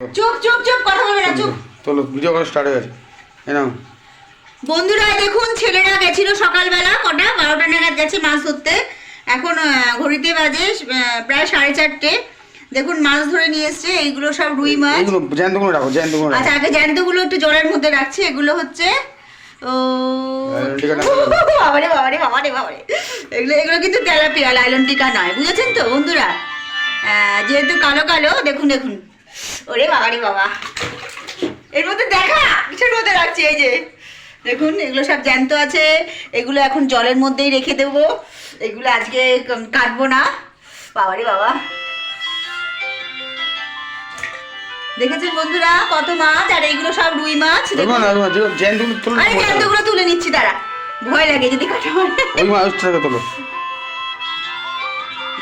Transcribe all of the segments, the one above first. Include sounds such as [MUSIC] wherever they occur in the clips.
চুপ চুপ চুপ কথা বলবে না চুপ। চলো ভিডিও করা স্টার্ট হয়ে গেছে। এই নাও। বন্ধুরা দেখুন ছেলেরা গেছিল সকালবেলা কটা? বারোটা নাগাদ গেছে মাছ ধরতে। এখন ঘড়িতে বাজে প্রায় সাড়ে চারটে। দেখুন মাছ ধরে নিয়ে এসছে এইগুলো সব রুই মাছ। জ্যান্তগুলো রাখো জ্যান্তগুলো আচ্ছা আগে জ্যান্তগুলো একটু জলের মধ্যে রাখছি এগুলো হচ্ছে ও লাইলন [LAUGHS] বাবারে বাবারে বাবারে বাবারে এগুলো এগুলো কিন্তু তেলাপিয়া লাইলন টিকা নয় বুঝেছেন তো বন্ধুরা? যেহেতু কালো কালো দেখুন দেখুন। ওরে বাবারে বাবা। এর মধ্যে দেখা কিসের মধ্যে রাখছি এই যে? দেখুন এগুলো সব জ্যান্ত আছে এগুলো এখন জলের মধ্যেই রেখে দেবো। এগুলো আজকে কাটবো না। বাবারে বাবা। দেখেছেন বন্ধুরা কত মাছ? আর এইগুলো সব রুই মাছ আরে জ্যান্তগুলো তুলে নিচ্ছি তারা ভয় লাগে যদি কাটা ওই মাছটাকে তোলো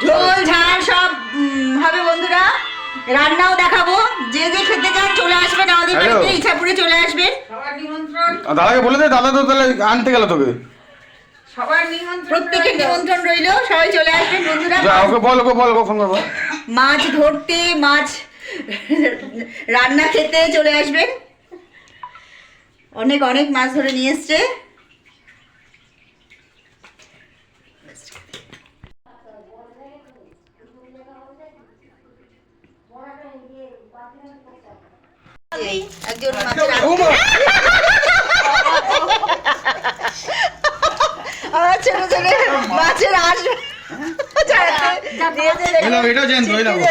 ঝোল ঝাল সব হবে বন্ধুরা। রান্নাও দেখাবো। যে যে খেতে চান চলে আসবেন আমাদের. বাড়িতে ইচ্ছাপুরে চলে আসবেন। সবার নিমন্ত্রণ। দাদাকে বলে দে দাদা তো তাহলে আনতে গেল তোকে। সবার নিমন্ত্রণ প্রত্যেকের নিমন্ত্রণ রইল সবাই চলে আসবেন বন্ধুরা। ওকে বল ওকে বল কখন করব। মাছ ধরতে মাছ রান্না খেতে চলে আসবেন। অনেক অনেক মাছ ধরে নিয়ে এসছে। একজন মাছের।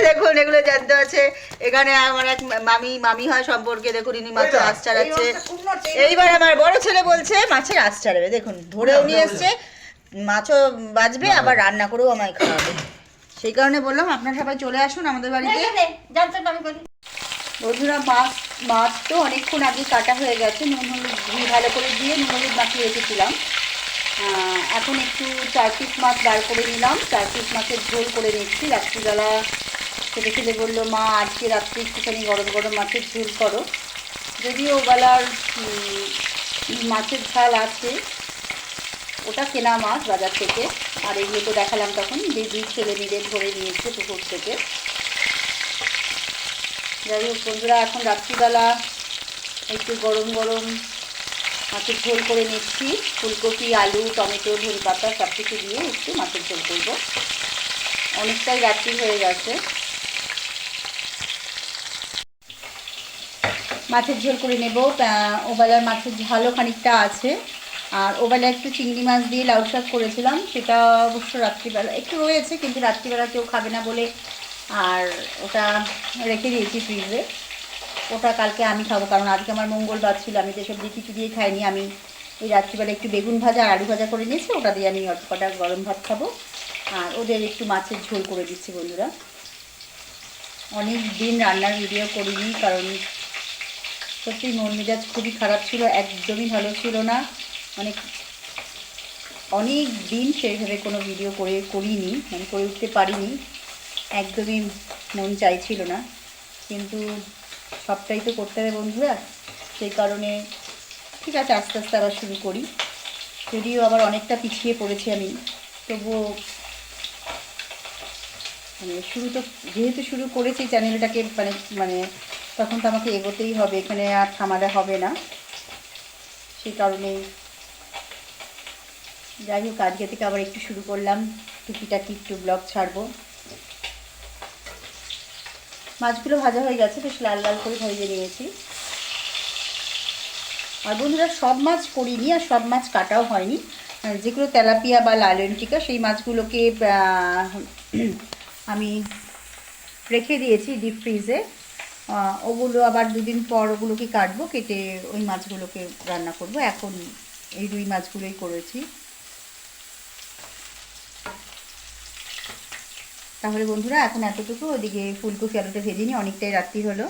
দেখুন এগুলো জানতে আছে। এখানে আমার এক মামি মামি হয় সম্পর্কে দেখুন ইনি মাছের আঁশ এইবার আমার বড় ছেলে বলছে মাছের আঁশ চালাবে দেখুন ধরেও নিয়ে এসছে। মাছও বাজবে আবার রান্না করেও আমায় খাওয়াবে। সেই কারণে বললাম আপনারা সবাই চলে আসুন আমাদের বাড়িতে। বন্ধুরা, মাছ মাছ তো অনেকক্ষণ আগে কাটা হয়ে গেছে। নুন হলুদ ঘি ভালো করে দিয়ে নুন হলুদ মাখিয়ে রেখেছিলাম। এখন একটু চার পিস মাছ বার করে নিলাম। চার পিস মাছের ঝোল করে নিচ্ছি। রাত্রিবেলা ছেলে ছেলে বলল, মা, আজকে রাত্রে একটুখানি গরম গরম মাছের ঝোল করো। যদিও ওবেলার মাছের ঝাল আছে, ওটা কেনা মাছ বাজার থেকে। আর এগুলো তো দেখালাম তখন। যে দুই ছেলে মিলে ধরে নিয়েছে পুকুর থেকে। যাই হোক বন্ধুরা, এখন রাত্রিবেলা একটু গরম গরম মাছের ঝোল করে নিচ্ছি। ফুলকপি, আলু, টমেটো ধনে পাতা সব কিছু দিয়ে একটু মাছের ঝোল করব। অনেকটাই রাত্রি হয়ে গেছে। মাছের ঝোল করে নেব। ওবেলার মাছের ঝালও খানিকটা আছে। আর ওবেলা একটু চিংড়ি মাছ দিয়ে লাউ শাক করেছিলাম, সেটা অবশ্য রাত্রিবেলা, একটু রয়েছে, কিন্তু রাত্রিবেলা কেউ খাবে না বলে আর ওটা রেখে দিয়েছি ফ্রিজে। ওটা কালকে আমি খাব, কারণ আজকে আমার মঙ্গলবার ছিল, আমি তো সবজি কিছু দিয়ে খাইনি, আমি এই রাত্রিবেলা একটু বেগুন ভাজা আর আলু ভাজা করে নিয়েছি, ওটা দিয়ে আমি অল্প কটা গরম ভাত খাব। আর ওদের একটু মাছের ঝোল করে দিচ্ছি বন্ধুরা। অনেক দিন রান্নার ভিডিও করিনি, কারণ সত্যি মন মেজাজ খুবই খারাপ ছিল, একদমই ভালো ছিল না। অনেক অনেক দিন সেইভাবে কোনো ভিডিও করে করিনি মানে করে উঠতে পারিনি। একদমই মন চাইছিল না। কিন্তু সবটাই তো করতে হবে বন্ধুরা। সেই কারণে ঠিক আছে, আস্তে আস্তে আবার শুরু করি। যদিও আবার অনেকটা পিছিয়ে পড়েছি আমি, তবুও মানে শুরু তো, যেহেতু শুরু করেছি চ্যানেলটাকে মানে মানে তখন তো আমাকে এগোতেই হবে, এখানে আর থামালে হবে না। সেই কারণেই যাই হোক, আজকে থেকে আবার একটু শুরু করলাম। টুকিটাকি একটু ব্লগ ছাড়বো। মাছগুলো ভাজা হয়ে গেছে, বেশ লাল লাল করে ভেজে নিয়েছি। আর বন্ধুরা, সব মাছ করিনি আর সব মাছ কাটাও হয়নি। যেগুলো তেলাপিয়া বা লালনটিকা, সেই মাছগুলোকে আমি রেখে দিয়েছি ডিপ ফ্রিজে ওগুলো আবার দুদিন পর ওগুলোকে কাটবো, কেটে ওই মাছগুলোকে রান্না করব। এখন এই রুই মাছগুলোই করেছি। তাহলে বন্ধুরা, এখন এতটুকু। ওদিকে ফুলকপি, আলুটা ভেজে নিই অনেকটাই রাত্রি হলো।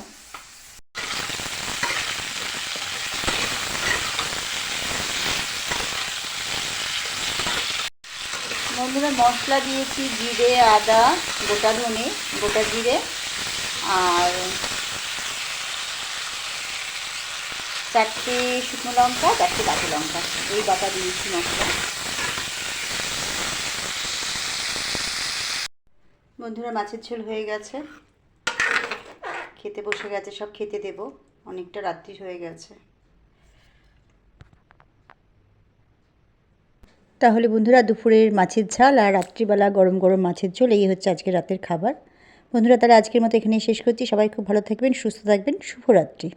বন্ধুরা, মশলা দিয়েছি জিরে, আদা, গোটা ধনে, গোটা জিরে আর চারটে শুকনো লঙ্কা, চারটে কাঁচা লঙ্কা। এই বাটা দিয়েছি মশলা বন্ধুরা, মাছের ঝোল হয়ে গেছে। খেতে বসে গেছে, সব খেতে দেব। অনেকটা রাত্রি হয়ে গেছে। তাহলে বন্ধুরা, দুপুরের মাছের ঝাল আর রাত্রিবেলা গরম গরম মাছের ঝোল, এই হচ্ছে আজকে রাতের খাবার। বন্ধুরা, তাহলে আজকের মতো এখানেই শেষ করছি। সবাই খুব ভালো থাকবেন, সুস্থ থাকবেন। শুভরাত্রি।